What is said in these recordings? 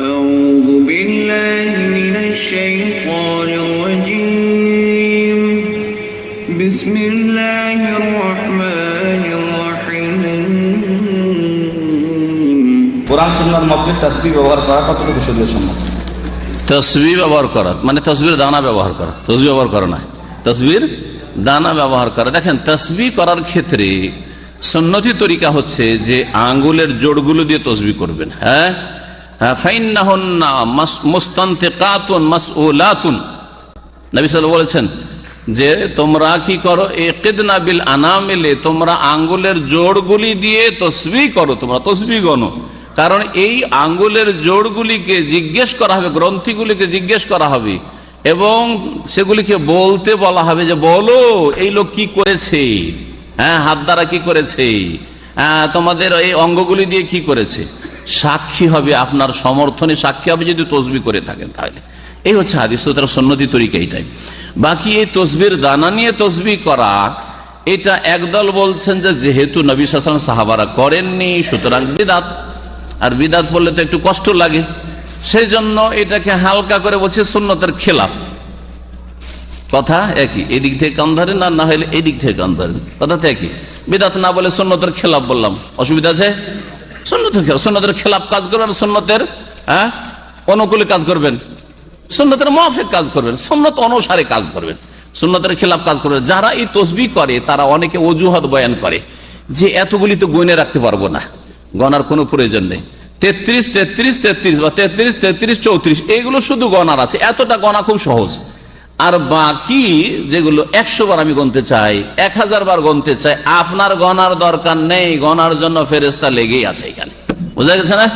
أعوذ بالله من الشيطان الرجيم بسم الله الرحمن الرحيم কোরআন সুন্নার মধ্যে তসবি ব্যবহার করা কতটুকু সুযোগ সম্মত তসবি ব্যবহার করা মানে তসবির দানা ব্যবহার করা তসবি ব্যবহার করা নয় তসবির দানা ব্যবহার করা দেখেন তসবি করার ক্ষেত্রে সন্নতি তরিকা হচ্ছে যে আঙ্গুলের জোড়গুলো দিয়ে তসবি করবেন হ্যাঁ হ্যাঁ বলেছেন যে তোমরা কি করো? একেদনা বিল আনামিলে তোমরা আঙ্গুলের জোড়গুলি দিয়ে তসবি করো তোমরা তসবি গণো। কারণ এই আঙ্গুলের জোড়গুলিকে জিজ্ঞেস করা হবে গ্রন্থিগুলিকে জিজ্ঞেস করা হবে এবং সেগুলিকে বলতে বলা হবে যে বলো এই লোক কি করেছে? হ্যাঁ হাত দ্বারা কি করেছে? হ্যাঁ, তোমাদের এই অঙ্গগুলি দিয়ে কি করেছে? সাক্ষী হবে, আপনার সমর্থনে সাক্ষী হবে যদি তসবি করে থাকেন তাহলে। এই হচ্ছে হাদিস তার সন্নতি তরিকা এইটাই বাকি এই তসবির দানা নিয়ে তসবি করা, এটা একদল বলছেন যে যেহেতু নবী সালাম সাহাবারা করেননি, সুতরাং বিদাত। আর বিদাত বললে তো একটু কষ্ট লাগে। সেই জন্য এটাকে হালকা করে বলছে সুন্নতের খেলাফ। কথা একই, এদিক থেকে কান ধরেন আর না হলে এদিক থেকে কান ধরেন কথা তো একই। বিদাত না বলে সুন্নতের খেলাফ বললাম। অসুবিধা আছে? সুন্নতের খেলাফ সুন্নতের খেলাফ কাজ করবেন আর সুন্নতের হ্যাঁ অনুকূলে কাজ করবেন। সুন্নতের মাফিক কাজ করবেন, সুন্নত অনুসারে কাজ করবেন। সুন্নতের খেলাফ কাজ করবেন। যারা এই তসবি করে, তারা অনেকে অজুহাত বয়ান করে যে এতগুলি তো গয়নে রাখতে পারব না। গনার কোনো প্রয়োজন নেই। তেত্রিশ তেত্রিশ তেত্রিশ বা তেত্রিশ তেত্রিশ, চৌত্রিশ, এগুলো শুধু গনার আছে। এতটা গনা খুব সহজ। আর বাকি যেগুলো একশো বার আমি গনতে চাই, এক হাজার বার গনতে চাই, আপনার গনার দরকার নেই গনার জন্য ফেরেস্তা লেগেই আছে এখানে। বোঝা গেছে না?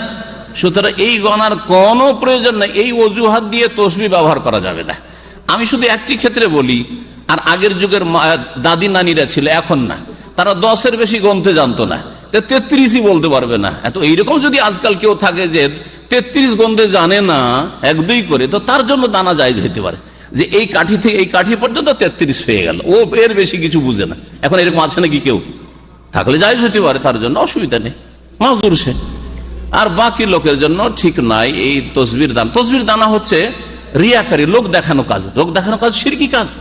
সুতরাং এই গনার কোনো প্রয়োজন নেই, এই অজুহাত দিয়ে তসবি ব্যবহার করা যাবে না। আমি শুধু একটি ক্ষেত্রে বলি, আর আগের যুগের দাদি নানিরা ছিল, এখন না। তারা দশের বেশি গনতে জানতো না। তেত্রিশই বলতে পারবে না। এত এইরকম যদি আজকাল কেউ থাকে যে তেত্রিশ গন্ধে জানে না, এক দুই করে, তো তার জন্য দানা জায়জ হইতে পারে। যে এই কাঠি থেকে এই কাঠি পর্যন্ত তেত্রিশ হয়ে গেল। ও এর বেশি কিছু বুঝে না। এখন এরকম আছে নাকি কেউ? থাকলে জায়জ হইতে পারে, তার জন্য অসুবিধা নেই। মাজদুর সে। আর বাকি লোকের জন্য ঠিক নাই এই তসবির দান। তসবির দানা হচ্ছে রিয়াকারী, লোক দেখানো কাজ। লোক দেখানো কাজ, সিরকি কাজ।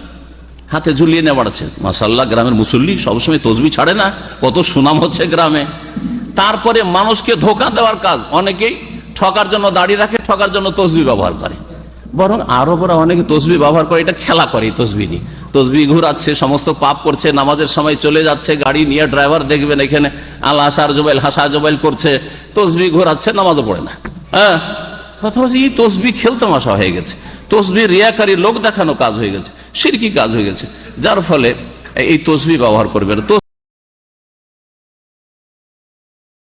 হাতে ঝুলিয়ে নিয়ে বাড়াচ্ছে মাসাল্লাহ গ্রামের মুসল্লি সবসময় তসবি ছাড়ে না। কত সুনাম হচ্ছে গ্রামে। তারপরে মানুষকে ধোকা দেওয়ার কাজ। অনেকেই ঠকার জন্য দাড়ি রাখে, ঠকার জন্য তসবি ব্যবহার করে। বরং আরবরা অনেকে তসবি ব্যবহার করে, এটা খেলা করে তসবি নিয়ে। তসবি ঘুরাচ্ছে, সমস্ত পাপ করছে, নামাজের সময় চলে যাচ্ছে, গাড়ি নিয়ে ড্রাইভার দেখবেন এখানে, আল হাসার জোবাইল হাসা জোবাইল করছে, তসবি ঘোরাচ্ছে, নামাজও পড়ে না। হ্যাঁ? কথা হচ্ছে এই তসবি খেলতামাশা হয়ে গেছে। তসবি রিয়াকারী লোক দেখানো কাজ হয়ে গেছে, সিরকি কাজ হয়ে গেছে। যার ফলে এই তসবি ব্যবহার করবেন তো